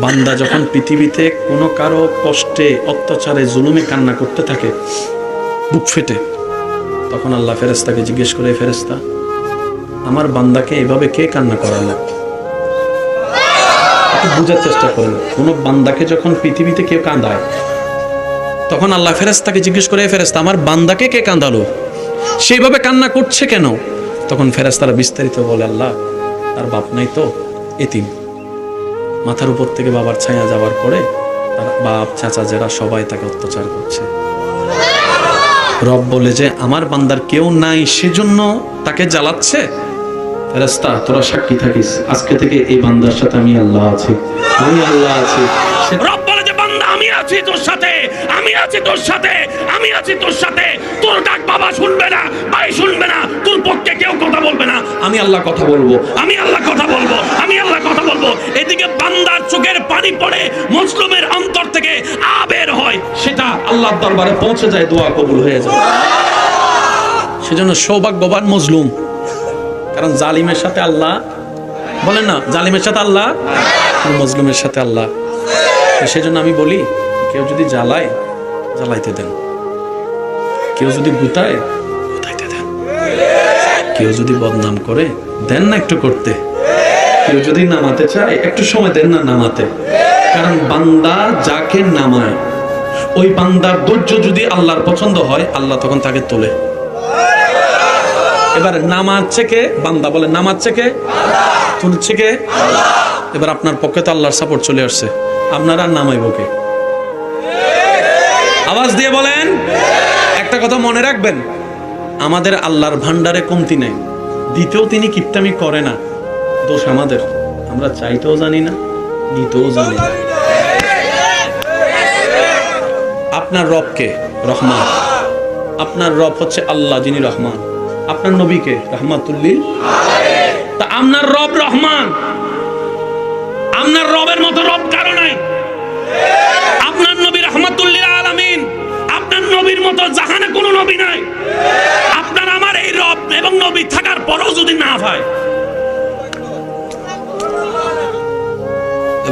বান্দা যখন পৃথিবীতে কোনো কারও কষ্টে, অত্যাচারে, জুলুমে কান্না করতে থাকে, বুক ফেটে, তখন আল্লাহ ফেরেস্তাকে জিজ্ঞেস করে ফেরেস্তা আমার বান্দাকে এভাবে কে কান্না করালো? বোঝার চেষ্টা করেন, কোনো বান্দাকে যখন পৃথিবীতে কেউ কাঁদায়, তখন আল্লাহ ফেরেস্তাকে জিজ্ঞেস করে ফেরেস্তা আমার বান্দাকে কে কাঁদালো? সেইভাবে কান্না করছে কেন? তখন ফেরেস্তারা বিস্তারিত বলে, আল্লাহ, তার বাপ নাই তো, এতিম। মাথার উপর থেকে বাবার ছায়া যাওয়ার পরে তার বাপ, চাচা যারা, সবাই তাকে অত্যাচার করছে। রব বলে যে, আমার বান্দার কেউ নাই, সেজন্য তাকে জ্বালাচ্ছে? ফেরেস্তা তোরা সাক্ষী থাকিস। আজকে থেকে এই বান্দার সাথে আমি আল্লাহ আছি। আমি আল্লাহ আছি। রব বলে যে, বান্দা, আমি আছি তোর সাথে। আমি আছি তোর সাথে। আমি আছি তোর সাথে। তোর ডাক বাবা শুনবে না, ভাই শুনবে না। তোর পক্ষে কেউ কথা বলবে না। আমি আল্লাহ কথা বলব। আমি আল্লাহ কথা মুসলিমের অন্তর থেকে আবের হয়। সেটা আল্লাহর দরবারে পৌঁছে যায়, দোয়া কবুল হয়ে যায়। সেজন্য সৌভাগ্যবান মজলুম। কারণ জালিমের সাথে আল্লাহ, বলেন না, জালিমের সাথে আল্লাহ মজলুমের সাথে আল্লাহ। সেজন্য আমি বলি, কেউ যদি জ্বালায়, জ্বালাইতে দেন। কেউ যদি গুতায়, গুতাইতে দেন। কেউ যদি বদনাম করে, দেন না একটু করতে। কেউ যদি নামাতে চায়, একটু সময় দেন না নামাতে। কারণ বান্দা যাকে নামায়, ওই বান্দার ধৈর্য যদি আল্লাহর পছন্দ হয়, আল্লাহ তখন তাকে তোলে। এবার নামাচ্ছে কে বান্দা বলে নামাচ্ছে কে তুলছে কে এবার আপনার পক্ষে তো আল্লাহর সাপোর্ট চলে আসছে। আপনারা নামাইব কে? আওয়াজ দিয়ে বলেন, একটা কথা মনে রাখবেন, আমাদের আল্লাহর ভান্ডারে কমতি নেই। দিতেও তিনি কিপটামি করে না। দোষ আমাদের। আমরা চাইতেও জানি না দিতেও জানি না। আপনার রবকে রহমান। আপনার রব হচ্ছে আল্লাহ, যিনি রহমান। আপনার নবীকে রহমাতুল্লিল। তা আপনার রব রহমান। আপনার রবের মতো রব কারও নাই। আপনার নবী রহমাতুল্লিল আলামিন। আপনার নবীর মতো জাহানে কোনো নবী নাই। আপনার আমার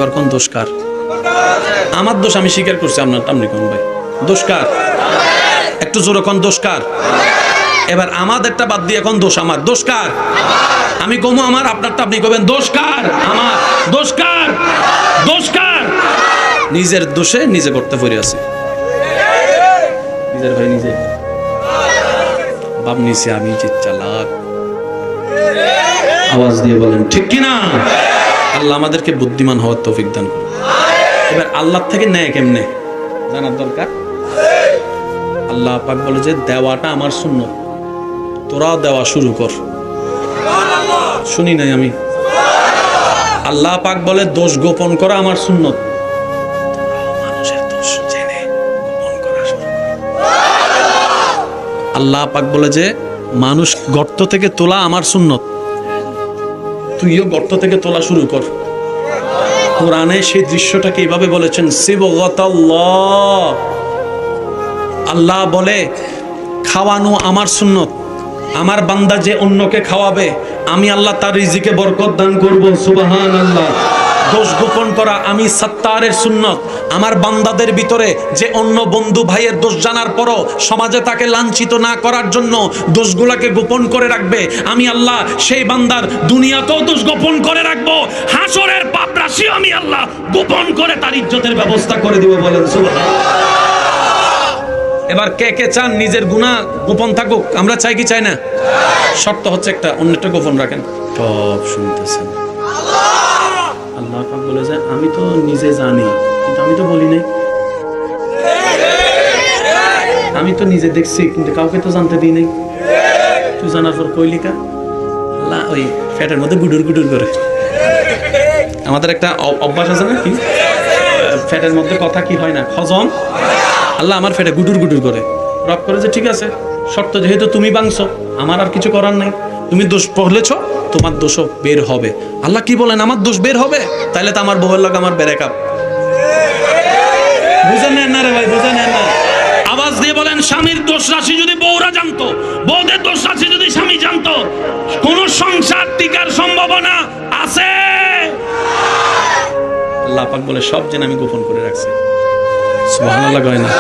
এবার কোন দোষ কার? আমার দোষ আমি স্বীকার করছি, আপনার আপনি কোন ভাই? দোষ কার? একটু জোরে কোন দোষ কার? এবার আমাদেরটা বাদ দিয়ে এখন দোষ আমার? দোষ কার? আমি কমু আমার আপনারটা আপনি কবেন দোষ কার? আমার, দোষ কার? দোষ কার? নিজের দোষে নিজে করতে পড়ে আছে। নিজের ভাই নিজে। বাপ নিচে আমি যে চালাক। আওয়াজ দিয়ে বলেন, ঠিক কি না আল্লাহ আমাদেরকে বুদ্ধিমান হওয়ার তৌফিক দান করুন। এবার আল্লাহ থেকে নেয় কেমনে? জানার দরকার? আল্লাহ পাক বলে যে, দেওয়াটা আমার শূন্য তোরা দেওয়া শুরু কর। শুনি নাই আমি। আল্লাহ পাক বলে, দোষ গোপন করা আমার সুন্নত। আল্লাহ পাক বলে যে, মানুষ গর্ত থেকে তোলা আমার সুন্নত। তুইও গর্ত থেকে তোলা শুরু কর। কোরআনে সেই দৃশ্যটাকে এইভাবে বলেছেন আল্লাহ বলে, খাওয়ানো আমার সুন্নত। আমার বান্দা যে অন্যকে খাওয়াবে, আমি আল্লাহ তার রিজিকে বরকত দান করব। সুবাহান আল্লাহ দোষ গোপন করা আমি সত্তারের সুন্নত। আমার বান্দাদের ভিতরে যে অন্য বন্ধু ভাইয়ের দোষ জানার পরও সমাজে তাকে লাঞ্ছিত না করার জন্য দোষগুলাকে গোপন করে রাখবে। আমি আল্লাহ সেই বান্দার দুনিয়াতেও দোষ গোপন করে রাখব। হাসরের পাপ রাশিও আমি আল্লাহ গোপন করে তার ইজ্জতের ব্যবস্থা করে দিব বলেন এবার কে কে চান নিজের গুণা গোপন থাকুক, আমরা চাই কি চাই না? শর্ত হচ্ছে একটা, অন্যটা গোপন রাখেন। সব শুনতেছেন। আল্লাহ পাক বলে যে আমি তো নিজে জানি, কিন্তু আমি তো বলি নাই। আমি তো নিজে দেখছি, কিন্তু কাউকে তো জানতে দিই নাই। তুই জানার পর কইলিকা আল্লাহ ওই ফ্যাটের মধ্যে গুডুর গুডুর করে। আমাদের একটা অভ্যাস আছে না কি? ফ্যাটের মধ্যে কথা কি হয় না? হজম। আল্লাহ আমার ফেটে গুডুর গুডুর করে। রব করে যে, ঠিক আছে, শর্ত যেহেতু তুমি বাংছো, আমার আর কিছু করার নাই। তুমি দোষ পড়লেছ, তোমার দোষও বের হবে। আল্লাহ কি বলেন, আমার দোষ বের হবে? তাহলে তো আমার বউয়ের লোক আমার বেড়ে কাপ বুঝে নেন না রে ভাই, বুঝে নেন না। আওয়াজ দিয়ে বলেন, স্বামীর দোষ রাশি যদি বউরা জানতো, বউদের দোষ রাশি যদি স্বামী জানতো, কোন সংসার টিকার সম্ভাবনা আছে? আল্লাহ পাক বলে, সব জেনে আমি গোপন করে রাখছি। সুবহানাল্লাহ কয় না?